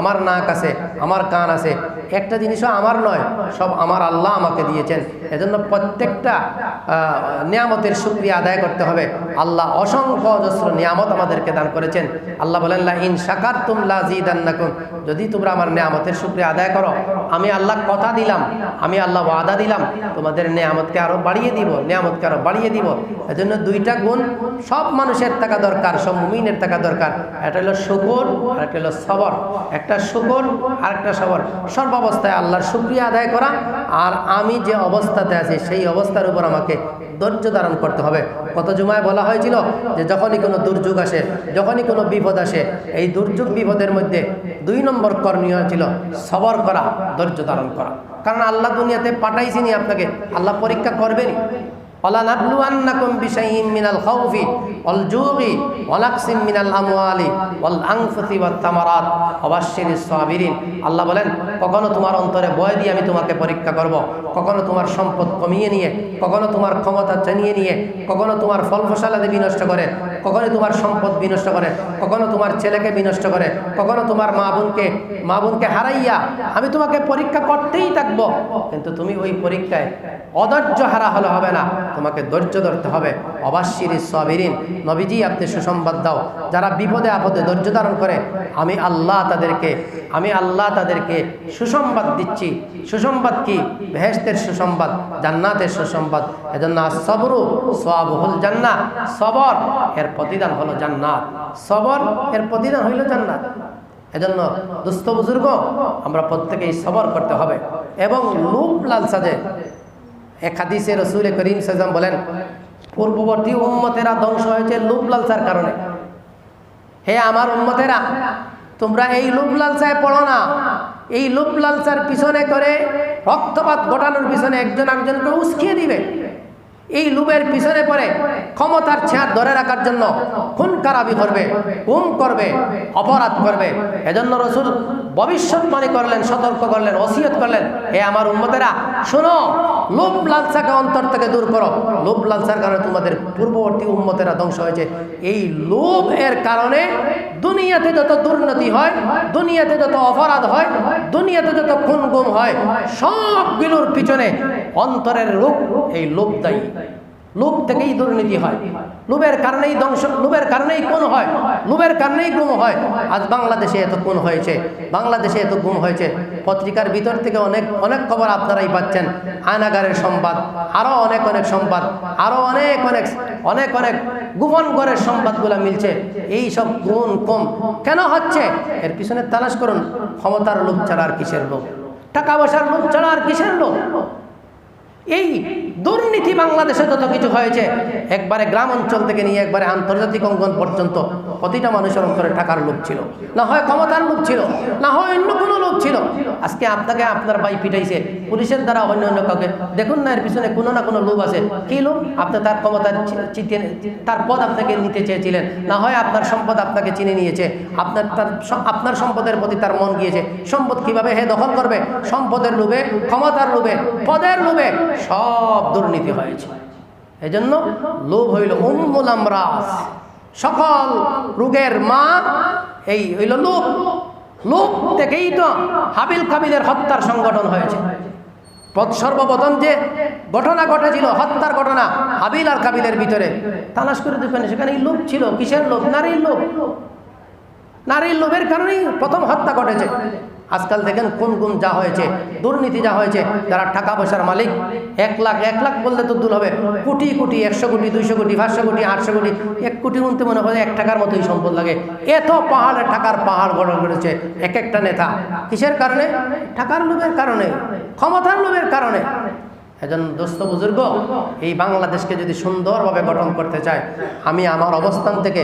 আমার নাক আছে, আমার কান আছে, একটা জিনিসও আমার নয়, সব আমার আল্লাহ আমাকে দিয়েছেন। এজন্য প্রত্যেকটা নিয়ামতের শুক্রিয়া আদায় করতে হবে। আল্লাহ অসংখ্য অজস্র নিয়ামত আমাদেরকে দান করেছেন। আল্লাহ বলেন ইন শাকার তুমলা জি জিদান্নাকুম। যদি তোমরা আমার নিয়ামতের শুক্রিয়া আদায় করো, আমি আল্লাহ কথা দিলাম, আমি আল্লাহ ওয়াদা দিলাম, তোমাদের নিয়ামতকে আরও বাড়িয়ে দিব, নিয়ামতকে আরও বাড়িয়ে দিব। এজন্য দুইটা গুণ সব মানুষের থাকা দরকার, সব মুমিনের থাকা দরকার। একটা হলো শুকর আর একটা হলো সবর। একটা শুকর আর একটা সবর। সর্বাবস্থায় আল্লাহর শুক্রিয়া আদায় করা, আর আমি যে অবস্থাতে আছি, সেই অবস্থার উপর আমাকে ধৈর্য ধারণ করতে হবে। কত জুমায় বলা হয়েছিল যে, যখনই কোনো দুর্যোগ আসে, যখনই কোনো বিপদ আসে, এই দুর্যোগ বিপদের মধ্যে দুই নম্বর করণীয় ছিল সবর করা, ধৈর্য ধারণ করা। কারণ আল্লাহ দুনিয়াতে পাঠাইছিনি আপনাকে। আল্লাহ পরীক্ষা করবেনই। وَلَنَبْلُوَنَّكُمْ بِشَيْءٍ مِّنَ الْخَوْفِ وَالْجُوعِ وَنَقْصٍ مِّنَ الْأَمْوَالِ وَالْأَنفُسِ وَالثَّمَرَاتِ وَبَشِّرِ الصَّابِرِينَ আল্লাহ বলেন কখনো তোমার অন্তরে ভয় দিয়ে আমি তোমাকে পরীক্ষা করব কখনো তোমার সম্পদ কমিয়ে নিয়ে কখনো তোমার ক্ষমতা জানিয়ে নিয়ে কখনো তোমার ফল ফসলাদি বিনষ্ট করে কখনো তোমার সম্পদ বিনষ্ট করে কখনো তোমার ছেলেকে বিনষ্ট করে কখনো তোমার মা বোনকে মা বোনকে হারাইয়া আমি তোমাকে পরীক্ষা করতেই থাকবো কিন্তু তুমি ওই পরীক্ষায় অধৈর্য হারা হলে হবে না। তোমাকে ধৈর্য ধরতে হবে। অবাশির সবিরিন। নবীজি, আপনি সুসংবাদ দাও। যারা বিপদে আপদে ধৈর্য ধারণ করে, আমি আল্লাহ তাদেরকে, আমি আল্লাহ তাদেরকে সুসংবাদ দিচ্ছি। সুসংবাদ কি? ভেহেস্তের সুসংবাদ, জান্নাতের সুসংবাদ। এজন্য সবরু সবহুল জান্নাত সবর, এর প্রতিদান হলো জান্নাত। সবর, এর প্রতিদান হইল জান্নাত। এজন্য দুস্থ বুজুর্গ, আমরা প্রত্যেকেই সবর করতে হবে। এবং লুপ লালসা যে এক হাদিসে রসুল করিম সাজাম বলেন, পূর্ববর্তী উম্মতেরা ধ্বংস হয়েছে লুপ লালসার কারণে। হে আমার উম্মতেরা, তোমরা এই লুপ লালসায় পড়ো না। এই লুপ লালসার পিছনে করে রক্তপাত ঘটানোর পিছনে একজন একজনকে উস্কিয়ে দিবে। এই লুবের পিছনে পড়ে ক্ষমতার ছেঁড় ধরে রাখার জন্য খুন কারাবি করবে গুম করবে, অপরাধ করবে। এজন্য রসুল ভবিষ্যৎবাণী করলেন, সতর্ক করলেন, ওসিয়ত করলেন হে আমার উম্মতেরা, শোনো, লোভ লালসাকে অন্তর থেকে দূর করো। লোভ লালসার কারণে তোমাদের পূর্ববর্তী উন্মতেরা ধ্বংস হয়েছে। এই লোভ এর কারণে দুনিয়াতে যত দুর্নীতি হয়, দুনিয়াতে যত অপরাধ হয়, দুনিয়াতে যত খুন গুম হয়, সবগুলোর পিছনে অন্তরের রূপ, এই লোভ দায়ী লোভ থেকেই দুর্নীতি হয়। লোভের কারণেই ধ্বংস, লোভের কারণেই কোন হয়। লোভের কারণেই গুম হয়। আজ বাংলাদেশে এত খুন হয়েছে। বাংলাদেশে এত গুম হয়েছে। পত্রিকার ভিতর থেকে অনেক অনেক খবর আপনারাই পাচ্ছেন। আয়নাগারের সংবাদ আরও অনেক অনেক সংবাদ আরও অনেক অনেক অনেক অনেক গোপন ঘরের সংবাদগুলো মিলছে। এই সব গুণ কম। কেন হচ্ছে? এর পিছনে তালাশ করুন। ক্ষমতার লোভ ছাড়া আর কিসের লোভ? টাকা পয়সার লোভ ছাড়া আর কিসের লোভ? এই দুর্নীতি বাংলাদেশে যত কিছু হয়েছে, একবারে গ্রাম অঞ্চল থেকে নিয়ে একবারে আন্তর্জাতিক অঙ্গন পর্যন্ত প্রতিটা মানুষের অন্তরে টাকার লোক ছিল। না হয় ক্ষমতার লোক ছিল, না হয় অন্য কোনো লোক ছিল। আজকে আপনাকে আপনার ভাই পিটাইছে, পুলিশের দ্বারা অন্য অন্য কাউকে। দেখুন না, এর পিছনে কোনো না কোনো লোক আছে। কি লোভ? আপনি তার ক্ষমতার চিতে তার পদ আপনাকে নিতে চেয়েছিলেন। না হয় আপনার সম্পদ আপনাকে চিনে নিয়েছে। আপনার তার আপনার সম্পদের প্রতি তার মন গিয়েছে। সম্পদ কীভাবে হে দখল করবে? সম্পদের লোভে, ক্ষমতার লোভে, পদের লোভে সব দুর্নীতি হয়েছে। এজন্য লোভ হইল উম্মুল আমরাজ সকল রোগের মা এই হইল লোভ। লোভ থেকেই তো হাবিল কাবিলের হত্যার সংগঠন হয়েছে। প্রথ- সর্বপ্রথম যে ঘটনা ঘটেছিল, হত্যার ঘটনা হাবিল আর কাবিলের ভিতরে। তালাশ করে দেখবেন, সেখানে লোভ ছিল। কিসের লোভ? নারীর লোভ। নারীর লোভের কারণেই প্রথম হত্যা ঘটেছে। আজকাল দেখেন কোন গুণ যা হয়েছে, দুর্নীতি যা হয়েছে যারা টাকা পয়সার মালিক। এক লাখ এক লাখ বললে তো দূর হবে। কোটি কোটি, একশো কোটি, দুইশো কোটি, পাঁচশো কোটি, আটশো কোটি, এক কোটি গুনতে মনে হয় এক টাকার মতোই সম্পদ লাগে। এত পাহাড়ে, টাকার পাহাড় গঠন করেছে এক একটা নেতা। কিসের কারণে? টাকার লোভের কারণে, ক্ষমতার লোভের কারণে। একজন দোস্ত বুজুর্গ, এই বাংলাদেশকে যদি সুন্দরভাবে গঠন করতে চায়, আমি আমার অবস্থান থেকে